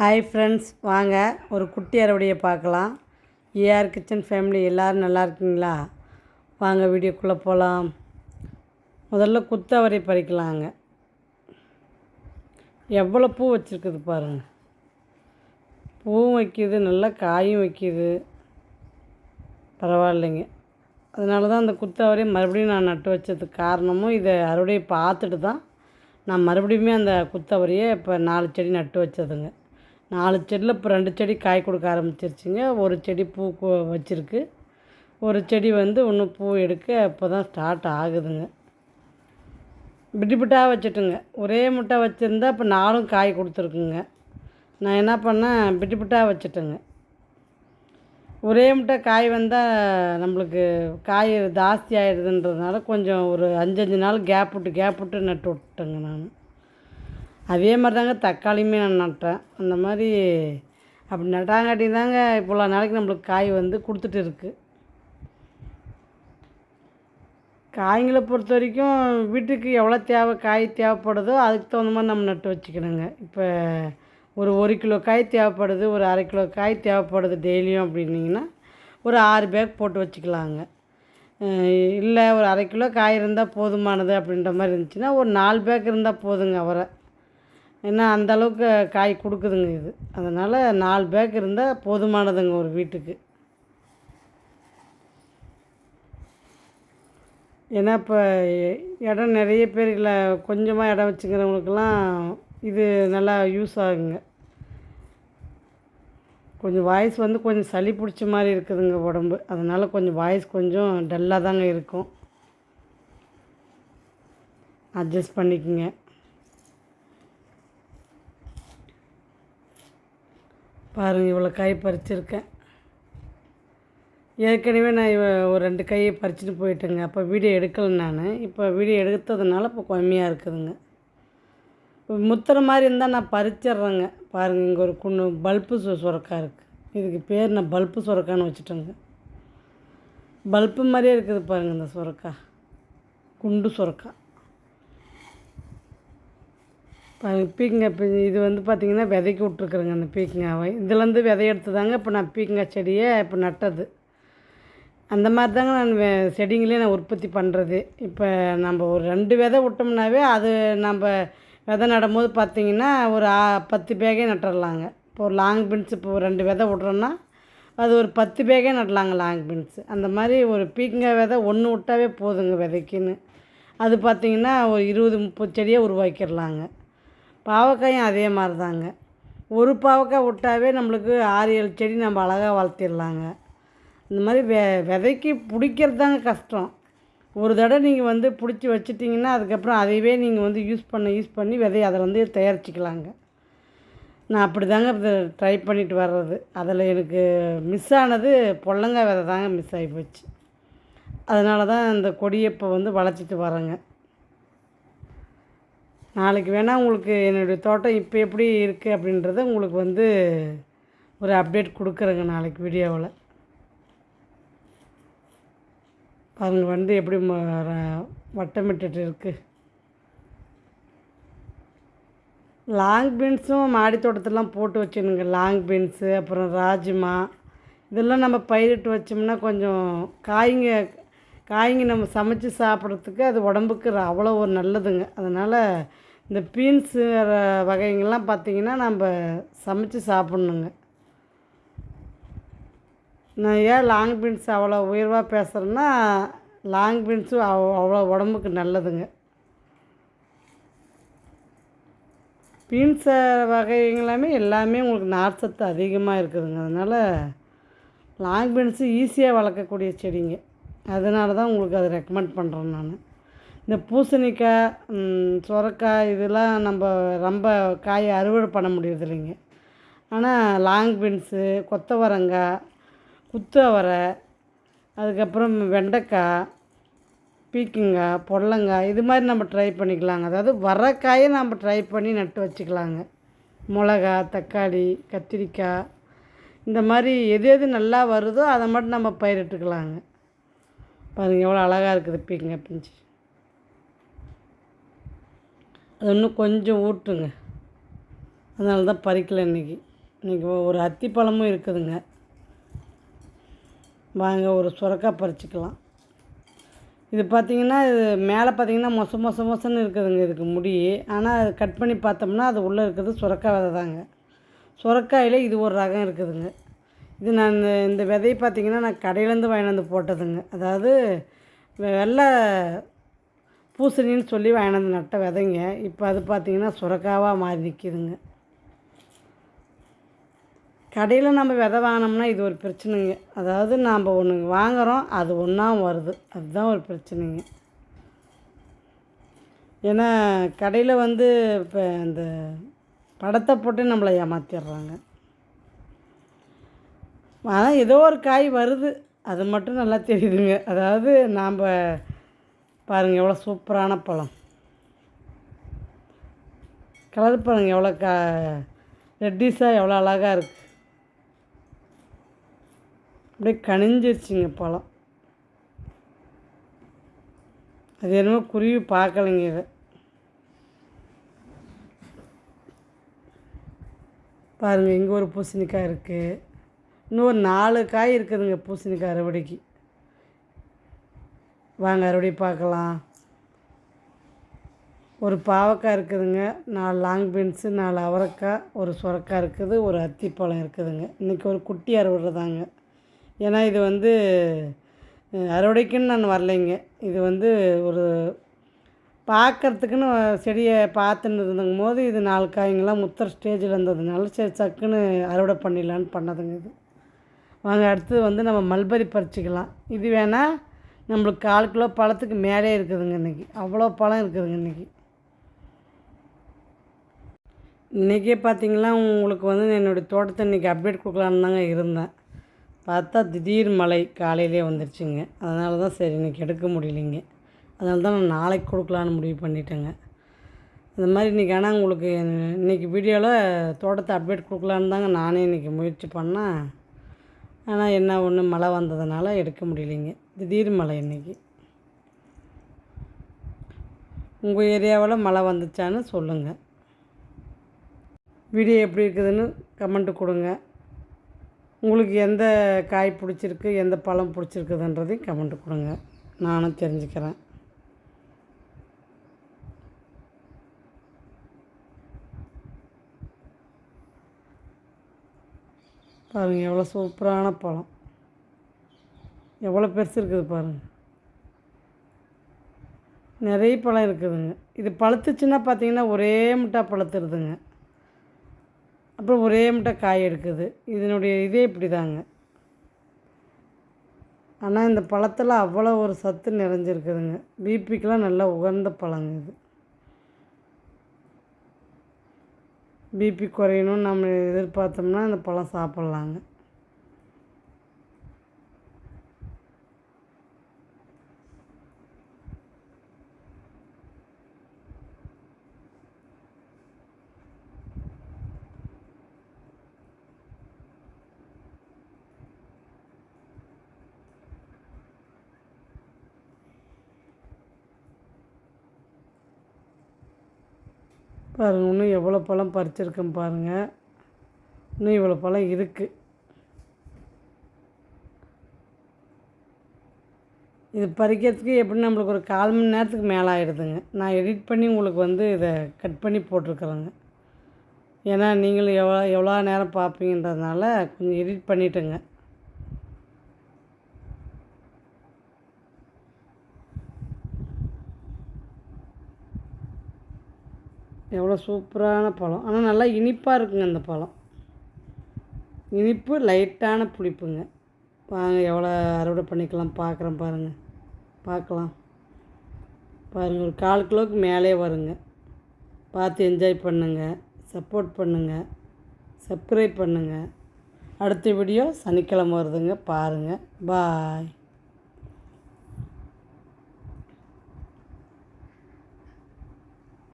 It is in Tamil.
ஹாய் ஃப்ரெண்ட்ஸ் வாங்க ஒரு குட்டி அறுவடையை பார்க்கலாம். ஏஆர் கிச்சன் ஃபேமிலி எல்லோரும் நல்லா இருக்கீங்களா? வாங்க வீடியோக்குள்ளே போகலாம் முதல்ல குத்தவரை பறிக்கலாங்க. எவ்வளோ பூ வச்சுருக்குது பாருங்கள் பூவும் வைக்கிது நல்லா காயும் வைக்கிது. பரவாயில்லைங்க. அதனால தான் அந்த குத்தவரையை மறுபடியும் நான் நட்டு வச்சதுக்கு காரணமும் இதை அறுவடையை பார்த்துட்டு தான் நான் மறுபடியுமே அந்த குத்தவரையை இப்போ நாலு செடி நட்டு வச்சதுங்க. நாலு செடியில் இப்போ ரெண்டு செடி காய் கொடுக்க ஆரம்பிச்சிருச்சுங்க. ஒரு செடி பூ வச்சுருக்கு. ஒரு செடி வந்து இன்னும் பூ எடுக்க இப்போ தான் ஸ்டார்ட் ஆகுதுங்க பிட்டு பிட்டாக வச்சுட்டுங்க. ஒரே முட்டை வச்சுருந்தா இப்போ நாலும் காய் கொடுத்துருக்குங்க. நான் என்ன பண்ணேன்? பிட்டு பிட்டாக வச்சுட்டேங்க. ஒரே முட்டை காய் வந்தால் நம்மளுக்கு காய் ஜாஸ்தி ஆகிடுதுன்றதுனால கொஞ்சம் ஒரு அஞ்சு அஞ்சு நாள் கேப் விட்டு கேப் விட்டு நட்டு விட்டேங்க நான். அதே மாதிரி தாங்க தக்காளியுமே நான் நட்டேன். அந்த மாதிரி அப்படி நட்டாங்காட்டி தாங்க இவ்வளோ நாளைக்கு நம்மளுக்கு காய் வந்து கொடுத்துட்டு இருக்குது காய்களை பொறுத்த வரைக்கும் வீட்டுக்கு எவ்வளோ தேவை காய் தேவைப்படுதோ அதுக்கு தகுந்த மாதிரி நம்ம நட்டு வச்சுக்கணுங்க. இப்போ ஒரு ஒரு கிலோ காய் தேவைப்படுது ஒரு அரை கிலோ காய் தேவைப்படுது டெய்லியும் அப்படின்னிங்கன்னா ஒரு ஆறு பேக் போட்டு வச்சுக்கலாங்க. இல்லை ஒரு அரை கிலோ காய் இருந்தால் போதுமானது அப்படின்ற மாதிரி இருந்துச்சுன்னா ஒரு நாலு பேக் இருந்தால் போதுங்க அவரை. ஏன்னா அந்த அளவுக்கு காய் கொடுக்குதுங்க இது. அதனால் நாலு பேக் இருந்தால் போதுமானதுங்க ஒரு வீட்டுக்கு. ஏன்னா இப்போ இடம் நிறைய பேர் இல்லை கொஞ்சமாக இடம் வச்சுக்கிறவங்களுக்கெல்லாம் இது நல்லா யூஸ் ஆகுங்க. கொஞ்சம் வாய்ஸ் வந்து கொஞ்சம் சளி பிடிச்ச மாதிரி இருக்குதுங்க உடம்பு. அதனால் கொஞ்சம் வாய்ஸ் கொஞ்சம் டல்லாக தாங்க இருக்கும். அட்ஜஸ்ட் பண்ணிக்கோங்க. பாருங்கள் இவ்வளோ காய் பறிச்சிருக்கேன். ஏற்கனவே நான் இவ ஒரு ரெண்டு கையை பறிச்சுட்டு போயிட்டேங்க. அப்போ வீடியோ எடுக்கலை நான். இப்போ வீடியோ எடுத்ததுனால இப்போ கம்மியாக இருக்குதுங்க. இப்போ முத்துற மாதிரி இருந்தால் நான் பறிச்சிட்றேங்க. பாருங்கள் இங்கே ஒரு குண்டு பல்பு சு இருக்குது இதுக்கு பேர் நான் பல்பு சுரக்கான்னு வச்சுட்டேங்க. பல்பு மாதிரியே இருக்குது பாருங்கள் இந்த சுரக்கா. குண்டு சுரக்கா. பாருங்க பீக்கங்காய் இப்போ இது வந்து பார்த்திங்கன்னா விதைக்கு விட்ருக்குறேங்க அந்த பீக்கங்காவை. இதுலேருந்து விதை எடுத்து தாங்க இப்போ நான் பீக்கங்காய் செடியை இப்போ நட்டது. அந்த மாதிரி தாங்க நான் வெ- செடிங்களே நான் உற்பத்தி பண்ணுறது இப்போ நம்ம ஒரு ரெண்டு விதை விட்டோம்னாவே அது நம்ம விதை நடும்போது பார்த்திங்கன்னா ஒரு பத்து பேகே நட்டுடலாங்க இப்போ ஒரு லாங் பீன்ஸ் இப்போ ஒரு ரெண்டு விதை விட்றோன்னா அது ஒரு பத்து பேகே நடலாங்க லாங் பீன்ஸ். அந்த மாதிரி ஒரு பீக்கங்காய் விதை ஒன்று விட்டாவே போதுங்க விதைக்குன்னு. அது பார்த்திங்கன்னா ஒரு இருபது முப்பது செடியை உருவாக்கிடலாங்க பாவக்காயும் அதே மாதிரி தாங்க ஒரு பாவக்காய் விட்டாவே நம்மளுக்கு ஆறு ஏழு செடி நம்ம அழகாக வளர்த்திடலாங்க. இந்த மாதிரி வெ விதைக்கு பிடிக்கிறது தாங்க கஷ்டம். ஒரு தடவை நீங்கள் வந்து பிடிச்சி வச்சிட்டிங்கன்னா அதுக்கப்புறம் அதையவே நீங்கள் வந்து யூஸ் பண்ண யூஸ் பண்ணி விதையை அதில் வந்து தயாரிச்சுக்கலாங்க. நான் அப்படி தாங்க ட்ரை பண்ணிட்டு வர்றது. அதில் எனக்கு மிஸ் ஆனது பொல்லங்காய் விதை தாங்க மிஸ் ஆகி போச்சு. அதனால தான் இந்த கொடியை இப்போ வந்து வளர்த்திட்டு வரேங்க. நாளைக்கு வேணால் உங்களுக்கு என்னுடைய தோட்டம் இப்போ எப்படி இருக்குது அப்படின்றத உங்களுக்கு வந்து ஒரு அப்டேட் கொடுக்குறேங்க நாளைக்கு வீடியோவில். பாருங்க வந்து எப்படி ம- வட்டமிட்டுட்டு இருக்குது லாங் பீன்ஸும் மாடி தோட்டத்திலாம் போட்டு வச்சுருங்க லாங் பீன்ஸு அப்புறம் ராஜ்மா இதெல்லாம் நம்ம பயிரிட்டு வச்சோம்னா கொஞ்சம் காய்ங்க காய்ங்க நம்ம சமைச்சு சாப்பிட்றதுக்கு அது உடம்புக்கு அவ்வளோ ஒரு நல்லதுங்க. அதனால் இந்த பீன்ஸு வகைங்கள்லாம் பார்த்திங்கன்னா நம்ம சமைச்சு சாப்பிட்ணுங்க. நான் ஏன் லாங் பீன்ஸ் அவ்வளோ உயர்வாக பேசுகிறேன்னா லாங் பீன்ஸும் அவ் அவ்வளோ உடம்புக்கு நல்லதுங்க. பீன்ஸ் வகைங்களாமே எல்லாமே உங்களுக்கு நார் சத்து அதிகமாக இருக்குதுங்க. அதனால் லாங் பீன்ஸு ஈஸியாக வளர்க்கக்கூடிய செடிங்க. அதனால தான் உங்களுக்கு அதை ரெக்கமெண்ட் பண்ணுறேன் நான். இந்த பூசணிக்காய் சுரக்காய் இதெல்லாம் நம்ம ரொம்ப காய் அறுவடை பண்ண முடியறது இல்லைங்க. ஆனால் லாங் பீன்ஸு கொத்தவரங்காய் குத்து அவரை அதுக்கப்புறம் வெண்டைக்காய் பீக்கிங்காய் பொடலங்காய் இது மாதிரி நம்ம ட்ரை பண்ணிக்கலாங்க. அதாவது வர காயை நம்ம ட்ரை பண்ணி நட்டு வச்சுக்கலாங்க. மிளகா தக்காளி கத்திரிக்காய் இந்த மாதிரி எது எது நல்லா வருதோ அதை மட்டும் நம்ம பயிரிட்டுக்கலாங்க. பாருங்கள் எவ்வளோ அழகாக இருக்குது பிங்க பிஞ்சு. அது இன்னும் கொஞ்சம் ஊட்டுங்க. அதனால தான் பறிக்கல இன்றைக்கி இன்றைக்கி ஒரு அத்திப்பழமும் இருக்குதுங்க. வாங்க ஒரு சுரக்காய் பறிச்சிக்கலாம். இது பார்த்திங்கன்னா இது மேலே பார்த்திங்கன்னா மொச மொச மொசன்னு இருக்குதுங்க இதுக்கு முடி. ஆனால் அது கட் பண்ணி பார்த்தோம்னா அது உள்ளே இருக்கிறது சுரக்காய் விதை தாங்க சுரக்காயில் இது ஒரு ரகம் இருக்குதுங்க. இது நான் இந்த இந்த விதையை பார்த்திங்கன்னா நான் கடையிலேருந்து வாங்கிட்டு வந்து போட்டதுங்க. அதாவது வெ- வெள்ளை பூசணின்னு சொல்லி வாங்கிட்டு வந்து நட்ட விதைங்க. இப்போ அது பார்த்திங்கன்னா சுரக்காவாக மாறி நிற்கிதுங்க கடையில் நம்ம விதை வாங்கினோம்னா இது ஒரு பிரச்சனைங்க. அதாவது நாம் ஒன்று வாங்குகிறோம் அது ஒன்றா வருது. அதுதான் ஒரு பிரச்சனைங்க. ஏன்னா கடையில் வந்து இப்போ அந்த படத்தை போட்டு நம்மளை ஏமாற்றிடுறாங்க ஆனால் ஏதோ ஒரு காய் வருது. அது மட்டும் நல்லா தெரியுதுங்க. அதாவது நாம் பாருங்கள் எவ்வளோ சூப்பரான பழம். கலர் பாருங்கள் எவ்வளோ கா ரெட்டிஸாக எவ்வளோ அழகாக இருக்குது அப்படியே கனிஞ்சிருச்சுங்க பழம். அது என்னமோ குருவி பார்க்கலைங்க இதை. பாருங்கள் இங்கே ஒரு பூசணிக்காய் இருக்குது இன்னும் ஒரு நாலு காய் இருக்குதுங்க பூசணிக்காய் அறுவடைக்கு. வாங்க அறுவடை பார்க்கலாம். ஒரு பாவக்காய் இருக்குதுங்க நாலு லாங் பீன்ஸு நாலு அவரைக்காய் ஒரு சுரக்காய் இருக்குது ஒரு அத்திப்பழம் இருக்குதுங்க. இன்றைக்கி ஒரு குட்டி அறுவடை தாங்க ஏன்னா இது வந்து அறுவடைக்குன்னு நான் வரலைங்க. இது வந்து ஒரு பார்க்கறதுக்குன்னு செடியை பார்த்துன்னு இருந்தங்கும் போது இது நாலு காய்ங்கெல்லாம் முத்துற ஸ்டேஜில் இருந்ததுனால சரி சக்குன்னு அறுவடை பண்ணிடலான்னு பண்ணதுங்க இது. வாங்க அடுத்தது வந்து நம்ம மல்பரி பறிச்சிக்கலாம். இது வேணால் நம்மளுக்கு கால் கிலோ பழத்துக்கு மேலே இருக்குதுங்க இன்றைக்கி அவ்வளோ பழம் இருக்குதுங்க இன்றைக்கி இன்றைக்கே பார்த்தீங்களா உங்களுக்கு வந்து என்னுடைய தோட்டத்தை இன்றைக்கி அப்டேட் கொடுக்கலான்னு தாங்க இருந்தேன். பார்த்தா திடீர் மழை காலையிலே வந்துருச்சுங்க. அதனால தான் சரி இன்றைக்கி எடுக்க முடியலைங்க. அதனால தான் நான் நாளைக்கு கொடுக்கலான்னு முடிவு பண்ணிட்டேங்க. இந்த மாதிரி இன்றைக்கி ஆனால் உங்களுக்கு இன்றைக்கி வீடியோவில் தோட்டத்தை அப்டேட் கொடுக்கலான்னு தாங்க நானே இன்றைக்கி முயற்சி பண்ணேன். ஆனால் என்ன ஒன்று மழை வந்ததுனால எடுக்க முடியலைங்க. திடீர் மழை இன்றைக்கி உங்கள் ஏரியாவில் மழை வந்துச்சான்னு சொல்லுங்கள் வீடியோ எப்படி இருக்குதுன்னு கமெண்ட்டு கொடுங்க. உங்களுக்கு எந்த காய் பிடிச்சிருக்கு எந்த பழம் பிடிச்சிருக்குதுன்றதையும் கமெண்ட் கொடுங்க. நானும் தெரிஞ்சுக்கிறேன். பாருங்கள் எவ்வளோ சூப்பரான பழம். எவ்வளோ பெருசு இருக்குது பாருங்கள் நிறைய பழம் இருக்குதுங்க. இது பழுத்துச்சுன்னா பார்த்தீங்கன்னா ஒரே முட்டா பழுத்துருதுங்க. அப்புறம் ஒரே முட்டை காய் எடுக்குது. இதனுடைய இதே இப்படி தாங்க ஆனால் இந்த பழத்தில் அவ்வளோ ஒரு சத்து நிறைஞ்சிருக்குதுங்க. பிபிக்கெலாம் நல்லா உகந்த பழங்க இது. பிபி குறையணும்னு நம்ம எதிர்பார்த்தோம்னா அந்த பழம் சாப்பிட்லாங்க. பாருங்கள் இன்னும் எவ்வளோ பழம் பறிச்சிருக்கேன் பாருங்கள் இன்னும் இவ்வளோ பழம் இருக்குது இது பறிக்கிறதுக்கு எப்படி நம்மளுக்கு ஒரு கால் மணி நேரத்துக்கு மேலே ஆகிடுதுங்க நான் எடிட் பண்ணி உங்களுக்கு வந்து இதை கட் பண்ணி போட்டிருக்குறேங்க. ஏன்னா நீங்களும் எவ்வளோ எவ்வளோ நேரம் பார்ப்பீங்கன்றதுனால கொஞ்சம் எடிட் பண்ணிட்டேங்க. எவ்வளோ சூப்பரான பழம். ஆனால் நல்லா இனிப்பாக இருக்குங்க அந்த பழம். இனிப்பு லைட்டான புளிப்புங்க. வாங்க எவ்வளோ அறுவடை பண்ணிக்கலாம் பார்க்குறேன் பாருங்கள் பார்க்கலாம். பாருங்கள் ஒரு கால் கிலோவுக்கு மேலே வருங்க. பார்த்து என்ஜாய் பண்ணுங்கள் சப்போர்ட் பண்ணுங்கள் சப்ஸ்கிரைப் பண்ணுங்கள் அடுத்த வீடியோ சனிக்கிழமை வருதுங்க. பாருங்கள் பாய்